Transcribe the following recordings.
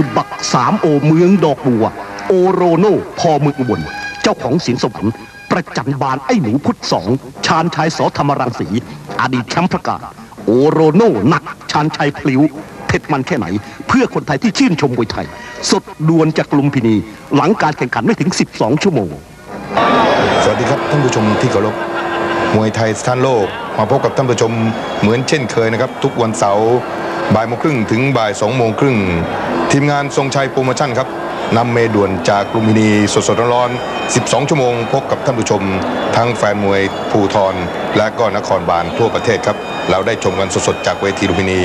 คือบักสามโอเมืองดอกบัว โอโรโนพอเมืองอุบลเจ้าของเสียงสวรรค์ประจันบานไอ้หนูพุทธสองชาญชัยสอธรรมรังสี อดีตแชมป์ประกาศ โอโรโนหนักชาญชัยพลิ้วเผ็ดมันแค่ไหน เพื่อคนไทยที่ชื่นชมมวยไทย สดดวลจากลุมพินี หลังการแข่งขันไม่ถึง 12 ชั่วโมง สวัสดีครับท่านผู้ชมที่เคารพมวยไทยสถานโลก มาพบกับท่านผู้ชมเหมือนเช่นเคยนะครับ ทุกวันเสาร์บ่ายโมงครึ่งถึงบ่ายสองโมงครึ่ง ทีมงานทรงชัยโปรโมชั่นครับนำเมด่วนจากกรุงมินีสดๆร้อนๆ12 ชั่วโมงพบกับท่านผู้ชม ทั้งแฟนมวยภูทรและก็นครบาลทั่วประเทศครับ เราได้ชมกันสดๆจากเวทีลุมพินี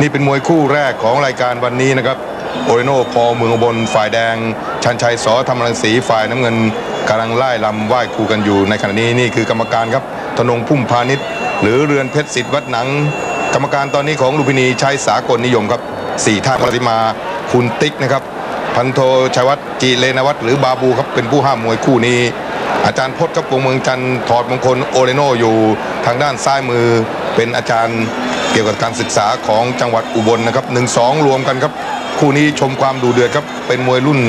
นี่เป็นมวยคู่แรกของรายการวันนี้นะครับโอเรโนพอเมืองบนฝ่ายแดง ชันชัยสอธรรมรังสีฝ่ายน้ำเงินกำลังไล่ลำไหว้คู่กันอยู่ในขณะนี้นี่คือกรรมการครับธนงพุ่มพาณิชย์หรือเรือนเพชรสิทธิ์วัดหนัง กรรมการตอนนี้ของลุมพินีใช้สากลนิยมครับสี่ท่านปฏิมา คุณติ๊กนะครับ พันโทชัยวัฒน์จีเลนวัฒน์หรือบาบูครับเป็นผู้ห้ามมวยคู่นี้ อาจารย์พจน์ครับวงเมืองจันทร์ถอดมงคลโอเรโนอยู่ทางด้านซ้ายมือ เป็นอาจารย์เกี่ยวกับการศึกษาของจังหวัดอุบลนะครับหนึ่งสองรวมกันครับคู่นี้ชมความดูเดือดครับเป็นมวยรุ่น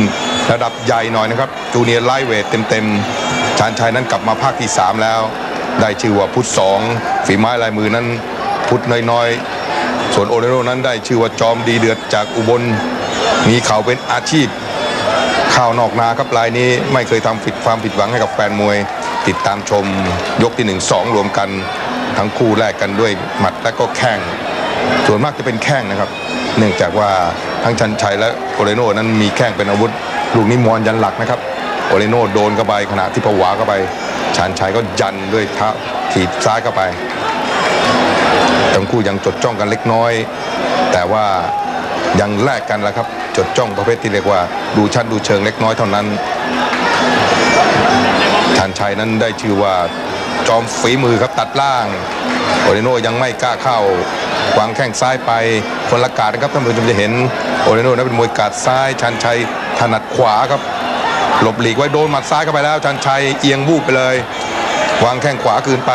ระดับใหญ่หน่อยนะครับจูเนียร์ไลเวทเต็มๆชานชัยนั้นกลับมาภาคที่ 3 แล้ว ได้ชื่อว่าพุทธสองฝีไม้ลายมือนั้นพุทธน้อยๆ ส่วนโอเรโนนั้นได้ชื่อว่าจอมดีเดือดจากอุบล มีเขาเป็นอาชีพข้าวนอกนาครับรายนี้ไม่เคยทำผิดความผิดหวังให้กับแฟนมวย ติดตามชมยกที่หนึ่งสองรวมกัน ทั้งคู่แลกกันด้วยหมัดและก็แข้งส่วนมากจะเป็นแข้งนะครับ เนื่องจากว่าทั้งชันชัยและโอเรโนนั้นมีแข้งเป็นอาวุธ ลูกนี้มอนยันหลักนะครับโอเรโนโดนเข้าไปขณะที่ผวาเข้าไปชันชัยก็ยันด้วยเท้าถีบซ้ายเข้าไปทั้งคู่ยังจดจ้องกันเล็กน้อย แต่ว่า ยังแลกกันแล้วครับ จดจ้องประเภทที่เรียกว่า ดูชั้นดูเชิงเล็กน้อยเท่านั้นชันชัยนั้นได้ชื่อว่าจอมฝีมือครับตัดล่างโอเรโนยังไม่กล้าเข้าวางแข้งซ้ายไปคนละกาดนะครับท่านผู้ชมจะเห็นโอเรโนนั้นเป็นมวยกาดซ้ายชันชัยถนัดขวาครับ หลบหลีกไว้โดนหมัดซ้ายเข้าไปแล้วชันชัยเอียงวูบไปเลยวางแข้งขวาคืนไป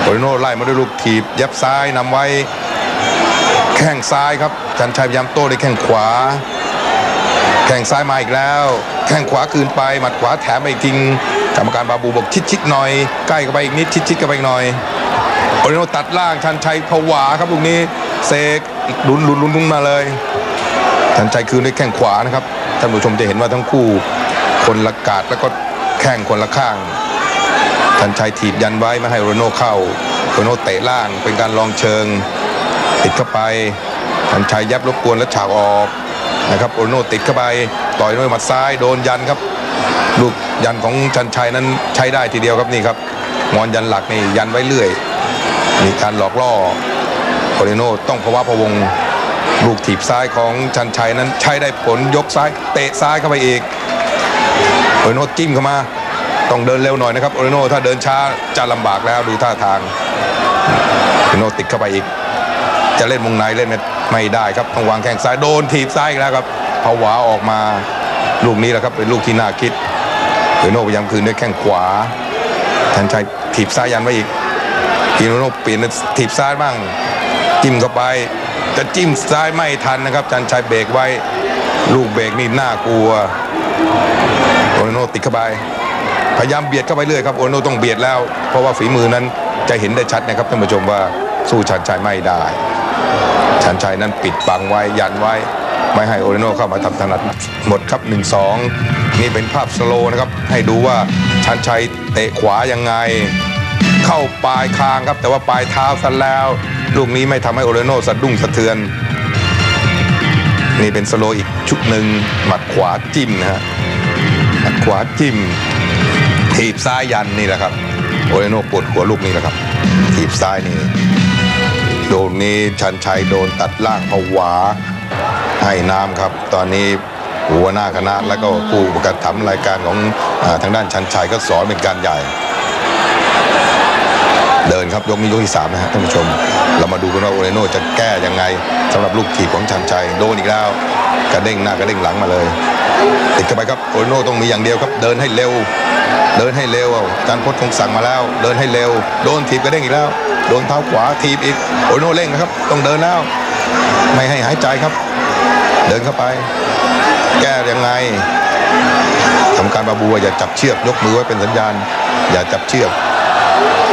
โอเรโนไล่มาด้วยลูกถีบยับซ้ายนำไว้ แข้งซ้ายครับ จันชัยพยายามโต้ด้วยแข้งขวา แข้งซ้ายมาอีกแล้ว แข้งขวาคืนไป หมัดขวาแถมไปอีกทีกรรมการบาบูบอกชิดๆหน่อย ใกล้เข้าไปอีกนิดชิดๆเข้าไปอีกหน่อยโอริโนตัดล่างชันชัยผวาครับลูกนี้เซกลุนลุนลุนลุนมาเลยชันชัยคืนด้วยแข้งขวานะครับท่านผู้ชมจะเห็นว่าทั้งคู่คนละกาดแล้วก็แข้งคนละข้างชันชัยถีบยันไว้ไม่ให้โรโนเข้าโรโนเตะล่างเป็นการลองเชิงติดเข้าไป ชันชัยยับรบกวนและฉากออกนะครับโรโนติดเข้าไปต่อยด้วยหมัดซ้ายโดนยันครับ ลูกยันของชันชัยนั้นใช้ได้ทีเดียวครับนี่ครับงอนยันหลักนี่ยันไว้เรื่อย มีการหลอกล่อโอเรโนต้องภาวะพวงลูกถีบซ้ายของชันชัยนั้นใช้ได้ผลยกซ้ายเตะซ้ายเข้าไปอีกโอเรโนจิ้มเข้ามาต้องเดินเร็วหน่อยนะครับโอเรโนถ้าเดินช้าจะลำบากแล้วดูท่าทางโอเรโนติดเข้าไปอีก จะเล่นวงในเล่น ไม่ได้ครับต้องวางแข้งซ้ายโดนถีบซ้ายอีกแล้วครับผวาออกมาลูกนี้แหละครับเป็นลูกที่น่าคิดโอโน่พยายามคืนด้วยแข้งขวาชันชัยถีบซ้ายยันไว้อีกทีโนโนเปลี่ยนถีบซ้ายบ้างจิ้มเข้าไปจะจิ้มซ้ายไม่ทันนะครับจันชัยเบรกไว้ลูกเบรกนี่น่ากลัวโอโนโนติดเข้าไปพยายามเบียดเข้าไปเรื่อยครับโอโนโนต้องเบียดแล้ว เพราะว่าฝีมือนั้นจะเห็นได้ชัดนะครับท่านผู้ชมว่าสู้ชันชัยไม่ได้ ชันชัยนั้นปิดบังไว้ยันไว้ ไม่ให้โอเรโนเข้ามาทำถนัดหมดครับ 1-2 นี่เป็นภาพสโลนะครับ ให้ดูว่าชันชัยเตะขวายังไง เข้าปลายคางครับ แต่ว่าปลายเท้าซะแล้ว ลูกนี้ไม่ทำให้โอเรโนสะดุ้งสะเทือน นี่เป็นสโลอีกชุดหนึ่งหมัดขวาจิ้มนะฮะหมัดขวาจิ้มถีบซ้ายยันนี่แหละครับโอเรโนปวดหัวลูกนี้แหละครับถีบซ้ายนี่ โดนนี้ชันชัยโดนตัดล่างผวาให้น้ำครับ ตอนนี้หัวหน้าคณะแล้วก็ผู้ประกาศทำรายการของอทางด้านชันชัยก็สอนเป็นการใหญ่ เดินครับยกนี้ยกที่สามนะฮะท่านผู้ชม เรามาดูกันว่าโอเรโนจะแก้ยังไงสำหรับลูกถีบของชันชัยโดนอีกแล้วกระเด้งหน้ากระเด้งหลังมาเลยติดเข้าไปครับโอเรโนต้องมีอย่างเดียวครับ เดินให้เร็ว เดินให้เร็วเอาจานพจน์คงสั่งมาแล้ว เดินให้เร็ว โดนถีบกระเด้งอีกแล้ว โดนเท้าขวาถีบอีกโอเรโนเร่งนะครับ ต้องเดินแล้ว ไม่ให้หายใจครับ เดินเข้าไป แก้ยังไงทำการบาบัวอย่าจับเชือกยกมือไว้เป็นสัญญาณ อย่าจับเชือก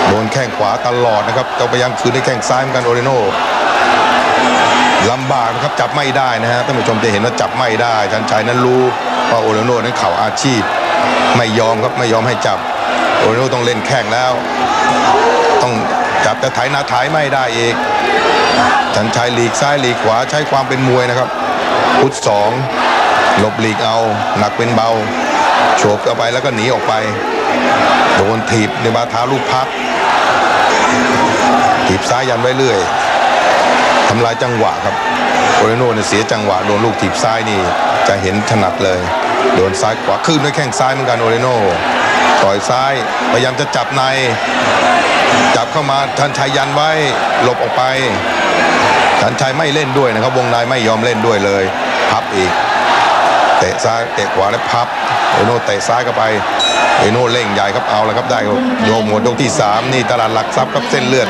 โดนแข้งขวาตลอดนะครับต้องพยายามคืนให้แข้งซ้ายเหมือนกันโอเรโนลำบากนะครับจับไม่ได้นะฮะท่านผู้ชมจะเห็นว่าจับไม่ได้ชันชัยนั้นรู้ว่าโอเรโนนั้นเข่าอาชีพ ไม่ยอมครับไม่ยอมให้จับโอเรโนต้องเล่นแข้งแล้ว ต้อง จับแต่ไถนาไถไม่ได้อีกชันชัยหลีกซ้ายหลีกขวาใช้ความเป็นมวยนะครับ พุทธสองหลบหลีกเอาหนักเป็นเบาโฉบเข้าไปแล้วก็หนีออกไป โดนถีบในบาเท้าลูกพักถีบซ้ายยันไว้เรื่อยทำลายจังหวะครับโอเรโน่เนี่ยเสียจังหวะโดนลูกถีบซ้ายนี่จะเห็นถนัดเลย โดนซ้ายขวาขึ้นด้วยแข้งซ้ายเหมือนกันโอเรโน่ ต่อยซ้ายพยายามจะจับใน จับเข้ามาทันชัยยันไว้หลบออกไปทันชัยไม่เล่นด้วยนะครับ วงในไม่ยอมเล่นด้วยเลย พับอีก เตะซ้ายเตะขวาแล้วพับเอโน่เตะซ้ายเข้าไปเอโน่เร่งใหญ่ครับเอาแล้วครับได้โยมหมดยกที่ 3 นี่ตลาดหลักทรัพย์ครับเส้นเลือด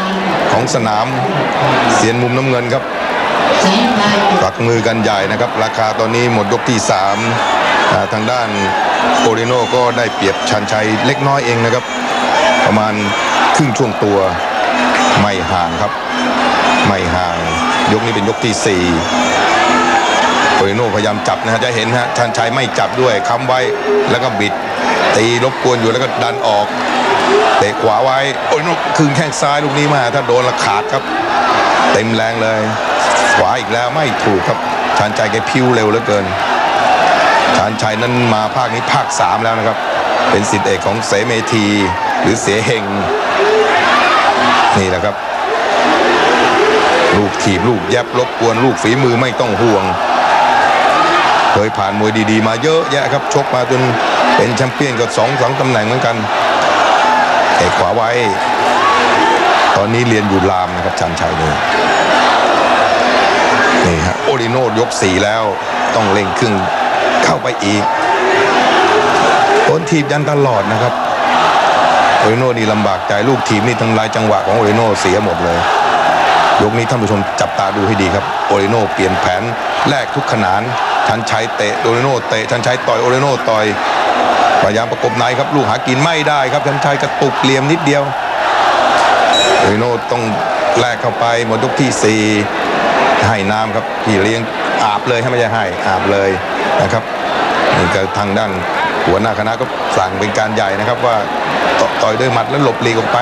ของสนามเสียนมุมน้ำเงินครับปักมือกันใหญ่นะครับ ราคาตอนนี้หมดยกที่3ทางด้าน โอริโนก็ได้เปรียบชันชัยเล็กน้อยเองนะครับ ประมาณครึ่งช่วงตัวไม่ห่างครับ ไม่ห่าง ยกนี้เป็นยกที่สี่โอริโนพยายามจับนะฮะจะเห็นฮะชันชัยไม่จับด้วยค้ำไว้แล้วก็บิด ตีรบกวนอยู่แล้วก็ดันออกเตะขวาไว้โอริโน่คืนแข้งซ้ายลูกนี้มา ถ้าโดนละขาดครับ เต็มแรงเลย ขวาอีกแล้วไม่ถูกครับชันชัยแกพิ้วเร็วเหลือเกิน ชันชัยนั้นมาภาคนี้ภาคสามแล้วนะครับ เป็นสิทธิเอกของเสเมธีหรือเสเฮงนี่แหละครับ ลูกถีบลูกแยบรบกวนลูกฝีมือไม่ต้องห่วง เคยผ่านมวยดีๆ มาเยอะแยะครับชกมาจนเป็นแชมเปี้ยนกับสองสองตำแหน่งเหมือนกันเตะขวาไว้ ตอนนี้เรียนอยู่รามนะครับชันชัยนี่นี่ฮะโอริโนยกสี่แล้วต้องเล่งครึ่ง เข้าไปอีกโดนทีบยันตลอดนะครับโอริโนนี่ลำบากใจลูกทีมนี่ทำลายจังหวะของโอริโนเสียหมดเลยยกนี้ท่านผู้ชมจับตาดูให้ดีครับโอเรโนเปลี่ยนแผนแลกทุกขนานชันชัยเตะโอเรโนเตะชันชัยต่อยโอเรโนต่อยพยายามประกบในครับลูกหากินไม่ได้ครับชันชัยกระตุกเหลี่ยมนิดเดียวโอเรโนต้องแลกเข้าไปหมดยกที่สี่ให้น้ำครับพี่เลี้ยง อาบเลยให้ไม่ใช่ให้อาบเลยนะครับนี่ก็ทางด้านหัวหน้าคณะก็สั่งเป็นการใหญ่นะครับว่าตต่อยด้วยหมัดแล้วหลบหลีกออกไป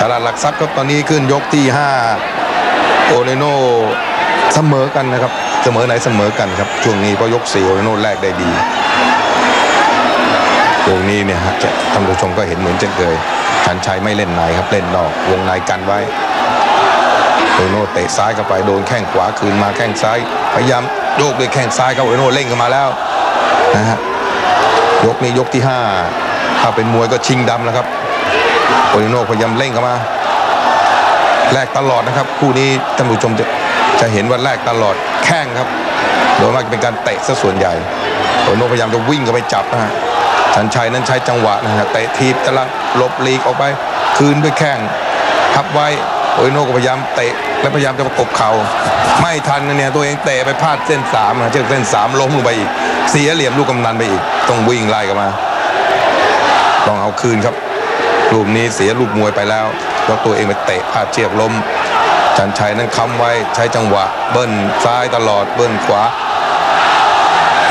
ตลาดหลักทรัพย์ครับตอนนี้ขึ้นยกที่ 5 โอเรโนเสมอกันนะครับ เสมอไหนเสมอกันครับช่วงนี้เพราะยกสี่โอเรโนแรกได้ดีวงนี้เนี่ยฮะจะท่านผู้ชมก็เห็นเหมือนเช่นเคยชันชัยไม่เล่นในครับเล่นนอกวงในกันไว้ โอโนเตะซ้ายเข้าไปโดนแข้งขวาคืนมาแข้งซ้ายพยายามโยกด้วยแข้งซ้ายครับโอโนเล่งกันมาแล้วนะฮะยกนี้ยกที่ห้าถ้าเป็นมวยก็ชิงดำแล้วครับโอโนพยายามเร่งเข้ามาแลกตลอดนะครับ คู่นี้ท่านผู้ชมจะจะเห็นว่าแลกตลอดแข้งครับ โดยมากจะเป็นการเตะซะส่วนใหญ่โอโนพยายามจะวิ่งเข้าไปจับนะฮะชันชัยนั้นใช้จังหวะนะฮะเตะทีบแต่ละหลบลีกออกไป คืนด้วยแข้งพับไว้ โอริโนก็พยายามเตะและพยายามจะประกบเข่าไม่ทันนะเนี่ยตัวเองเตะไปพลาดเส้นสามนะเชือกเส้นสามล้มลงไปอีกเสียเหลี่ยมลูกกำนันไปอีกต้องวิ่งไล่กันมาต้องเอาคืนครับลูกนี้เสียลูกมวยไปแล้วยกตัวเองไปเตะพลาดเชือกล้มจันชัยนั้นค้ำไว้ใช้จังหวะ เบิ้ลซ้ายตลอดเบิ้ลขวา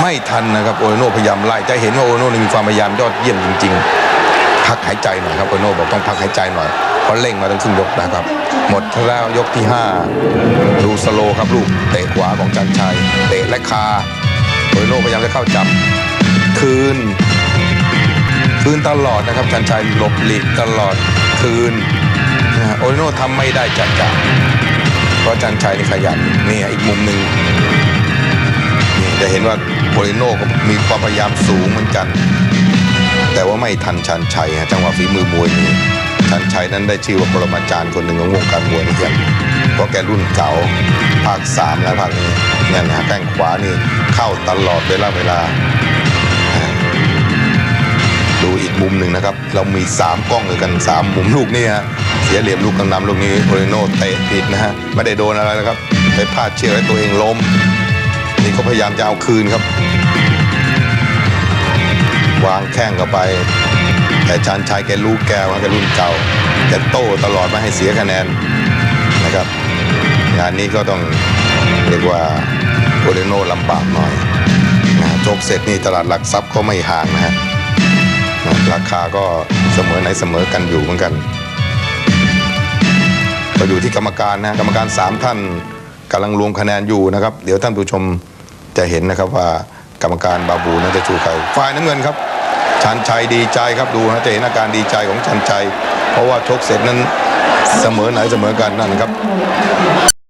ไม่ทันนะครับโอโน่พยายามไล่จะเห็นว่าโอโน่นี่มีความพยายามยอดเยี่ยมจริง ๆ พักหายใจหน่อยครับโอโน่บอกต้องพักหายใจหน่อย เพราะเร่งมาตั้งครึ่งยกนะครับ หมดแล้วยกที่ 5 ดูสโลครับลูกเตะขวาของจันชัย เตะและคาโอโน่พยายามจะเข้าจับ คืน คืนตลอดนะครับชันชัยหลบหลีกตลอดคืนโอริโน่ทำไม่ได้จัดจ้านเพราะจันชัยนี่ขยันนี่อีกมุมหนึ่งนี่จะเห็นว่าโอริโน่ก็มีความพยายามสูงเหมือนกัน แต่ว่าไม่ทันชันชัยฮะจังหวะฝีมือมวยนี่ ชันชัยนั้นได้ชื่อว่าปรมาจารย์คนหนึ่งของวงการมวยเหมือนกันเพราะแกรุ่นเก่าภาคสามแล้วภาคนี้เนี่ยนะแข้งขวานี่เข้าตลอดเวลาเวลา ดูอีกมุมหนึ่งนะครับ เรามี 3 กล้องเลยกัน 3 มุมลูกนี่ฮะเสียเหลี่ยมลูกกำนำลูกนี้โอริโนเตะผิดนะฮะไม่ได้โดนอะไรนะครับไปพลาดเชือกให้ตัวเองล้มนี่ก็พยายามจะเอาคืนครับ วางแข้งเข้าไป แต่ชานชัยแกรู้แก้วครับแกรุ่นเก่าแกโต้ตลอดไม่ให้เสียคะแนนนะครับ งานนี้ก็ต้องเรียกว่าโอเดโนลำบากหน่อยนะจกเสร็จนี่ตลาดหลักทรัพย์ก็ไม่ห่างนะฮะนะราคาก็เสมอไหนเสมอกันอยู่เหมือนกันก็อยู่ที่กรรมการนะกรรมการ 3 ท่านกำลังรวมคะแนนอยู่นะครับ เดี๋ยวท่านผู้ชมจะเห็นนะครับว่ากรรมการบาบูนั้นจะชูใครฝ่ายน้ำเงินครับ ชันชัยดีใจครับดูนะจะเห็นอาการดีใจของชันชัย เพราะว่าชกเสร็จนั้นเสมอไหนเสมอกันนั่นครับ